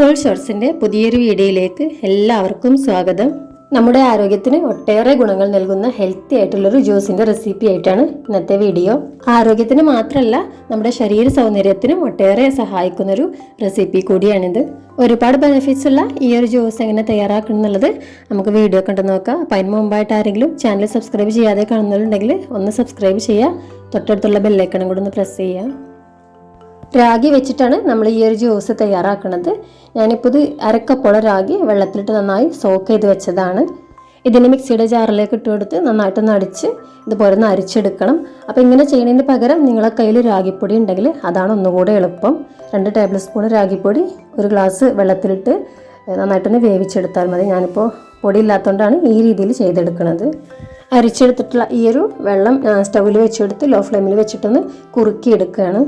Call ഷോർട്സിന്റെ പുതിയൊരു വീഡിയോയിലേക്ക് എല്ലാവർക്കും സ്വാഗതം. നമ്മുടെ ആരോഗ്യത്തിന് ഒട്ടേറെ ഗുണങ്ങൾ നൽകുന്ന ഹെൽത്തി ആയിട്ടുള്ളൊരു ജ്യൂസിന്റെ റെസിപ്പി ആയിട്ടാണ് ഇന്നത്തെ വീഡിയോ. ആരോഗ്യത്തിന് മാത്രമല്ല നമ്മുടെ ശരീര സൗന്ദര്യത്തിനും ഒട്ടേറെ സഹായിക്കുന്ന ഒരു റെസിപ്പി കൂടിയാണിത്. ഒരുപാട് ബെനിഫിറ്റ്സ് ഉള്ള ഈ ഒരു ജ്യൂസ് എങ്ങനെ തയ്യാറാക്കണം എന്നുള്ളത് നമുക്ക് വീഡിയോ കണ്ടു നോക്കാം. അപ്പം അതിന് മുമ്പായിട്ട് ആരെങ്കിലും ചാനൽ സബ്സ്ക്രൈബ് ചെയ്യാതെ കാണുന്നുണ്ടെങ്കിൽ ഒന്ന് സബ്സ്ക്രൈബ് ചെയ്യുക. തൊട്ടടുത്തുള്ള ബെല്ലൈക്കണം കൂടെ ഒന്ന് പ്രസ് ചെയ്യുക. രാഗി വെച്ചിട്ടാണ് നമ്മൾ ഈ ഒരു ജ്യൂസ് തയ്യാറാക്കുന്നത് ഞാനിപ്പോൾ ഇത് അരക്കപ്പോളം രാഗി വെള്ളത്തിലിട്ട് നന്നായി സോക്ക് ചെയ്ത് വെച്ചതാണ്. ഇതിന് മിക്സിയുടെ ജാറിലേക്ക് ഇട്ട് കൊടുത്ത് നന്നായിട്ടൊന്ന് അടിച്ച് ഇതുപോലെ ഒന്ന് അരിച്ചെടുക്കണം. അപ്പോൾ ഇങ്ങനെ ചെയ്യുന്നതിന് പകരം നിങ്ങളെ കയ്യിൽ രാഗിപ്പൊടി ഉണ്ടെങ്കിൽ അതാണ് ഒന്നുകൂടെ എളുപ്പം. രണ്ട് ടേബിൾ സ്പൂൺ രാഗിപ്പൊടി ഒരു ഗ്ലാസ് വെള്ളത്തിലിട്ട് നന്നായിട്ടൊന്ന് വേവിച്ചെടുത്താൽ മതി. ഞാനിപ്പോൾ പൊടി ഇല്ലാത്തതുകൊണ്ടാണ് ഈ രീതിയിൽ ചെയ്തെടുക്കുന്നത് അരിച്ചെടുത്തിട്ടുള്ള ഈ ഒരു വെള്ളം സ്റ്റൗവിൽ വെച്ചെടുത്ത് ലോ ഫ്ലെയിമിൽ വെച്ചിട്ടൊന്ന് കുറുക്കിയെടുക്കുകയാണ്.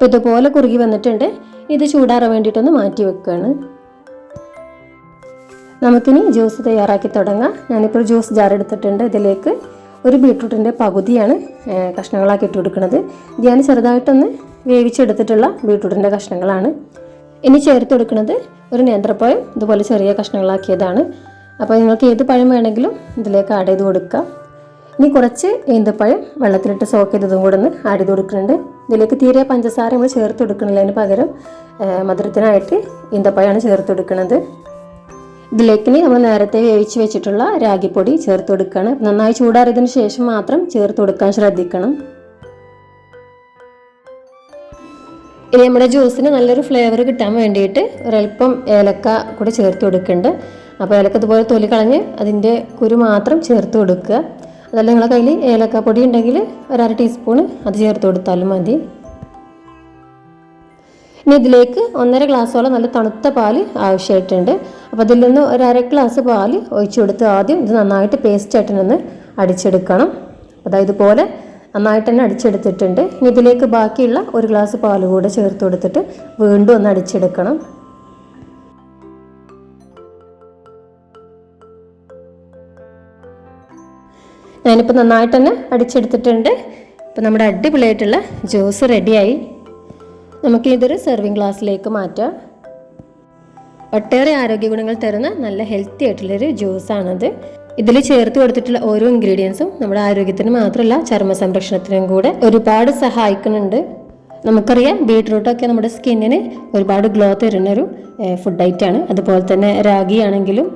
അപ്പോൾ ഇതുപോലെ കുറുകി വന്നിട്ടുണ്ട്. ഇത് ചൂടാറാൻ വേണ്ടിയിട്ടൊന്ന് മാറ്റി വെക്കുകയാണ് നമുക്കിനി ജ്യൂസ് തയ്യാറാക്കി തുടങ്ങാം. ഞാനിപ്പോൾ ജ്യൂസ് ജാർ എടുത്തിട്ടുണ്ട്. ഇതിലേക്ക് ഒരു ബീട്രൂട്ടിന്റെ പകുതിയാണ് കഷ്ണങ്ങളാക്കി ഇട്ട് കൊടുക്കുന്നത്. ഞാൻ ചെറുതായിട്ടൊന്ന് വേവിച്ചെടുത്തിട്ടുള്ള ബീട്രൂട്ടിന്റെ കഷ്ണങ്ങളാണ്. ഇനി ചേർത്ത് കൊടുക്കുന്നത് ഒരു നേന്ത്രപ്പഴം ഇതുപോലെ ചെറിയ കഷ്ണങ്ങളാക്കിയതാണ്. അപ്പോൾ നിങ്ങൾക്ക് ഏത് പഴം വേണമെങ്കിലും ഇതിലേക്ക് ആഡ് ചെയ്ത് കൊടുക്കാം. ഇനി കുറച്ച് ഈന്തപ്പഴം വെള്ളത്തിലിട്ട് സോക്ക് ചെയ്തതും കൂടെ ഒന്ന് ആഡ് ചെയ്ത് കൊടുക്കുന്നുണ്ട്. ഇതിലേക്ക് തീരെ പഞ്ചസാര നമ്മൾ ചേർത്ത് കൊടുക്കണില്ല അതിന് പകരം മധുരത്തിനായിട്ട് ഈന്തപ്പഴമാണ് ചേർത്ത് കൊടുക്കുന്നത് ഇതിലേക്ക് നമ്മൾ നേരത്തെ വേവിച്ച് വെച്ചിട്ടുള്ള രാഗിപ്പൊടി ചേർത്ത് കൊടുക്കുകയാണ് നന്നായി ചൂടാറിയതിന് ശേഷം മാത്രം ചേർത്ത് കൊടുക്കാൻ ശ്രദ്ധിക്കണം. ഇനി നമ്മുടെ ജ്യൂസിന് നല്ലൊരു ഫ്ലേവർ കിട്ടാൻ വേണ്ടിയിട്ട് ഒരല്പം ഏലക്ക കൂടി ചേർത്ത് കൊടുക്കുന്നുണ്ട് അപ്പോൾ ഏലക്ക ഇതുപോലെ തൊലി കളഞ്ഞ് അതിന്റെ കുരു മാത്രം ചേർത്ത് കൊടുക്കുക അതല്ല നിങ്ങളെ കയ്യിൽ ഏലക്ക പൊടി ഉണ്ടെങ്കിൽ ഒരു ടീസ്പൂൺ അത് ചേർത്ത് കൊടുത്താലും മതി. ഇനി ഇതിലേക്ക് ഒന്നര ഗ്ലാസ്സോളം നല്ല തണുത്ത പാൽ ആവശ്യമായിട്ടുണ്ട്. അപ്പോൾ അതിൽ നിന്ന് ഒരു അര ഗ്ലാസ് പാൽ ഒഴിച്ചു കൊടുത്ത് ആദ്യം ഇത് നന്നായിട്ട് പേസ്റ്റ് ആയിട്ടൊന്ന് അടിച്ചെടുക്കണം. അപ്പോൾ അതായത് ഇതുപോലെ നന്നായിട്ട് തന്നെ അടിച്ചെടുത്തിട്ടുണ്ട്. ഇനി ഇതിലേക്ക് ബാക്കിയുള്ള ഒരു ഗ്ലാസ് പാൽ കൂടെ ചേർത്ത് കൊടുത്തിട്ട് വീണ്ടും ഒന്ന് അടിച്ചെടുക്കണം. ഞാനിപ്പോൾ നന്നായിട്ട് തന്നെ അടിച്ചെടുത്തിട്ടുണ്ട്. ഇപ്പം നമ്മുടെ അടിപൊളിയായിട്ടുള്ള ജ്യൂസ് റെഡിയായി. നമുക്ക് ഇതൊരു സെർവിങ് ഗ്ലാസ്സിലേക്ക് മാറ്റാം. ഒട്ടേറെ ആരോഗ്യ ഗുണങ്ങൾ തരുന്ന നല്ല ഹെൽത്തി ആയിട്ടുള്ളൊരു ജ്യൂസാണത് ഇതിൽ ചേർത്ത് കൊടുത്തിട്ടുള്ള ഓരോ ഇൻഗ്രീഡിയൻസും നമ്മുടെ ആരോഗ്യത്തിന് മാത്രമല്ല ചർമ്മ സംരക്ഷണത്തിനും കൂടെ ഒരുപാട് സഹായിക്കുന്നുണ്ട്. നമുക്കറിയാം ബീട്രൂട്ടൊക്കെ നമ്മുടെ സ്കിന്നിന് ഒരുപാട് ഗ്ലോ തരുന്ന ഒരു ഫുഡ് ഐറ്റാണ് അതുപോലെ തന്നെ രാഗി ആണെങ്കിലും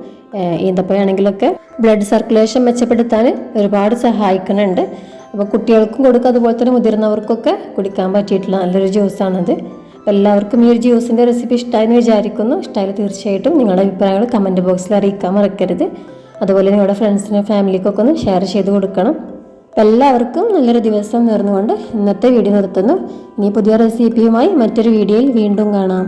ഈന്തപ്പഴാണെങ്കിലൊക്കെ ബ്ലഡ് സർക്കുലേഷൻ മെച്ചപ്പെടുത്താൻ ഒരുപാട് സഹായിക്കുന്നുണ്ട്. അപ്പോൾ കുട്ടികൾക്കും കൊടുക്കുക അതുപോലെ തന്നെ മുതിർന്നവർക്കൊക്കെ കുടിക്കാൻ പറ്റിയിട്ടുള്ള നല്ലൊരു ജ്യൂസാണത് എല്ലാവർക്കും ഈ ഒരു ജ്യൂസിന്റെ റെസിപ്പി ഇഷ്ടമായെന്ന് വിചാരിക്കുന്നു. ഇഷ്ടമായാൽ തീർച്ചയായിട്ടും നിങ്ങളുടെ അഭിപ്രായങ്ങൾ കമന്റ് ബോക്സിൽ അറിയിക്കാൻ മറക്കരുത്. അതുപോലെ നിങ്ങളുടെ ഫ്രണ്ട്സിനും ഫാമിലിക്കൊക്കെ ഒന്ന് ഷെയർ ചെയ്ത് കൊടുക്കണം. എല്ലാവർക്കും നല്ലൊരു ദിവസം നേർന്നുകൊണ്ട് ഇന്നത്തെ വീഡിയോ നിർത്തുന്നു. ഇനി പുതിയ റെസിപ്പിയുമായി മറ്റൊരു വീഡിയോയിൽ വീണ്ടും കാണാം.